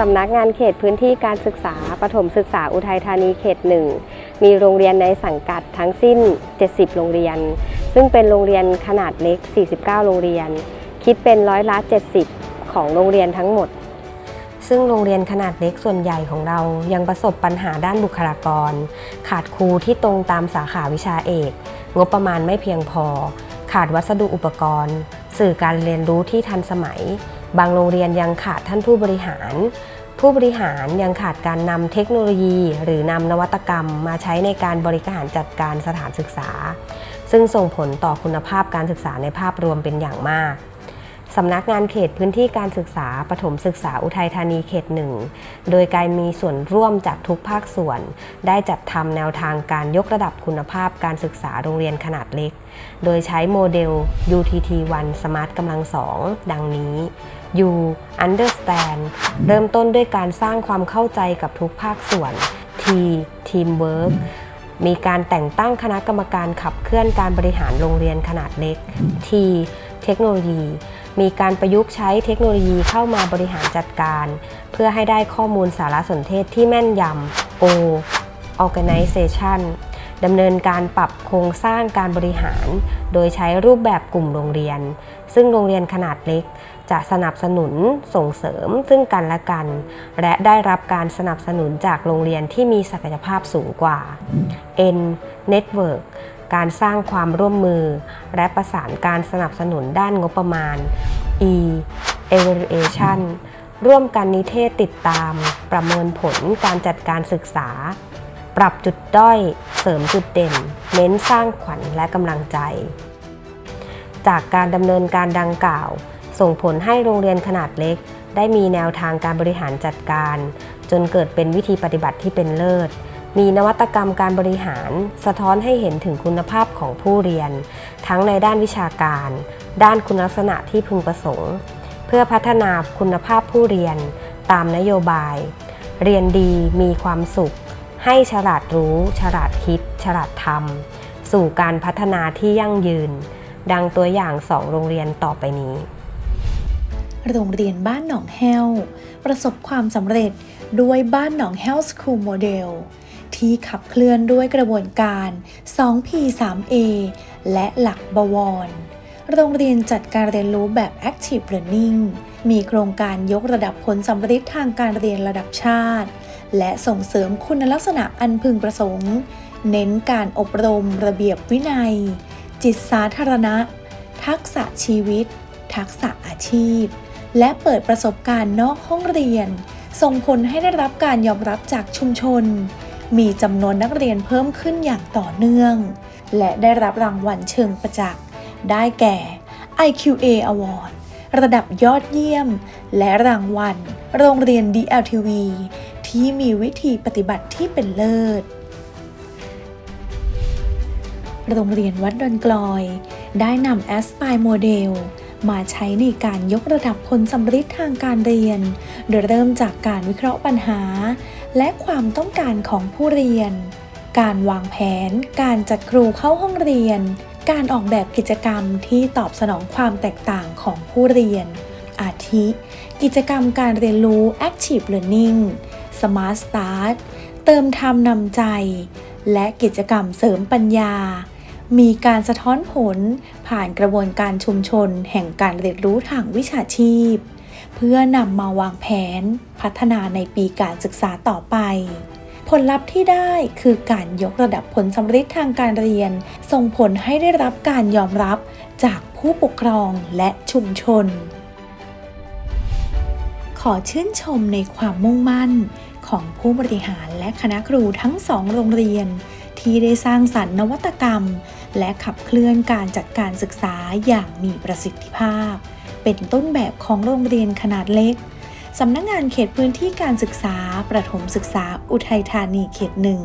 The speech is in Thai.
สำนักงานเขตพื้นที่การศึกษาประถมศึกษาอุทัยธานีเขตหนึ่งมีโรงเรียนในสังกัดทั้งสิ้น 70 โรงเรียน ซึ่งเป็นโรงเรียนขนาดเล็ก 49 โรงเรียน คิดเป็นร้อยละ70 ของโรงเรียนทั้งหมด ซึ่งโรงเรียนขนาดเล็กส่วนใหญ่ของเรายังประสบปัญหาด้านบุคลากร ขาดครูที่ตรงตามสาขาวิชาเอก งบประมาณไม่เพียงพอ ขาดวัสดุอุปกรณ์ สื่อการเรียนรู้ที่ทันสมัย บางโรงเรียนยังขาดท่านผู้บริหาร ผู้บริหารยังขาดการนำเทคโนโลยี หรือนำนวัตกรรม มาใช้ในการบริการจัดการสถานศึกษา ซึ่งส่งผลต่อคุณภาพการศึกษาในภาพรวมเป็นอย่างมาก สำนักงานเขตพื้นที่การศึกษาปฐมศึกษาอุทัยธานีเขตหนึ่ง โดยการมีส่วนร่วมจากทุกภาคส่วน ได้จัดทำแนวทางการยกระดับคุณภาพการศึกษาโรงเรียนขนาดเล็ก โดยใช้โมเดล UTT1 Smart กำลังสองดังนี้ U Understand เริ่มต้นด้วยการสร้างความเข้าใจกับทุกภาคส่วน T Teamwork มีการแต่งตั้งคณะกรรมการขับเคลื่อนการบริหารโรงเรียนขนาดเล็ก T เทคโนโลยี มีการประยุกต์ใช้เทคโนโลยีเข้ามาบริหารจัดการ เพื่อให้ได้ข้อมูลสารสนเทศที่แม่นยำ O Organization ดำเนินการปรับโครงสร้างการบริหาร โดยใช้รูปแบบกลุ่มโรงเรียน ซึ่งโรงเรียนขนาดเล็ก จะสนับสนุนส่งเสริมซึ่งกันและกัน และได้รับการสนับสนุนจากโรงเรียนที่มีศักยภาพสูงกว่า N Network การสร้างความร่วมมือ และประสานการสนับสนุนด้านงบประมาณ E Evaluation ร่วมกันนิเทศติดตาม ประเมินผลการจัดการศึกษา ปรับจุดด้อย เสริมจุดเด่น เน้นสร้างขวัญและกำลังใจ จากการดำเนินการดังกล่าว ส่งผลให้โรงเรียนขนาดเล็ก ได้มีแนวทางการบริหารจัดการ จนเกิดเป็นวิธีปฏิบัติที่เป็นเลิศ มีนวัตกรรมการบริหาร สะท้อนให้เห็นถึงคุณภาพของผู้เรียน ทั้งในด้านวิชาการ ด้านคุณลักษณะที่พึงประสงค์ เพื่อพัฒนาคุณภาพผู้เรียน ตามนโยบาย เรียนดีมีความสุข ให้ฉลาดรู้ ฉลาดคิด ฉลาดทำสู่การพัฒนาที่ยั่งยืน ดังตัวอย่างสองโรงเรียนต่อไปนี้โรงเรียนบ้านหนองแห้ว ประสบความสำเร็จด้วยบ้านหนองแห้วสคูลโมเดล ที่ขับเคลื่อนด้วยกระบวนการ 2P 3A และหลักบวร โรงเรียนจัดการเรียนรู้แบบ Active Learning มีโครงการยกระดับผลสำเร็จทางการเรียนระดับชาติ และส่งเสริมคุณลักษณะอันพึงประสงค์ เน้นการอบรมระเบียบวินัย จิตสาธารณะ ทักษะชีวิต ทักษะอาชีพ และเปิดประสบการณ์นอกห้องเรียนส่งผลให้ได้รับการยอมรับจากชุมชน มีจำนวนนักเรียนเพิ่มขึ้นอย่างต่อเนื่อง และได้รับรางวัลเชิงประจักษ์ ได้แก่ IQA Award ระดับยอดเยี่ยม และรางวัล โรงเรียน DLTV ที่มีวิธีปฏิบัติที่เป็นเลิศ โรงเรียนวัดดอนกลอย ได้นำแอสไ r e โมเดลมาใช้ในการยกระดับผลสำเร็จทางการเรียน โดยเริ่มจากการวิเคราะห์ปัญหา และความต้องการของผู้เรียน การวางแผน การจัดครูเข้าห้องเรียน การออกแบบกิจกรรมที่ตอบสนองความแตกต่างของผู้เรียน อาทิ กิจกรรมการเรียนรู้ Active Learning Smart Start เติมธรรมนำใจ และกิจกรรมเสริมปัญญา มีการสะท้อนผลผ่านกระบวนการชุมชนแห่งการเรียนรู้ทางวิชาชีพ เพื่อนำมาวางแผน พัฒนาในปีการศึกษาต่อไป ผลลัพธ์ที่ได้คือการยกระดับผลสำเร็จทางการเรียน ส่งผลให้ได้รับการยอมรับจากผู้ปกครองและชุมชน ขอชื่นชมในความมุ่งมั่นของผู้บริหารและคณะครูทั้งสองโรงเรียน ที่ได้สร้างสรรค์นวัตกรรม และขับเคลื่อนการจัดการศึกษาอย่างมีประสิทธิภาพ เป็นต้นแบบของโรงเรียนขนาดเล็กสำนักงงานเขตพื้นที่การศึกษา ประถมศึกษาอุทัยธานีเขตหนึ่ง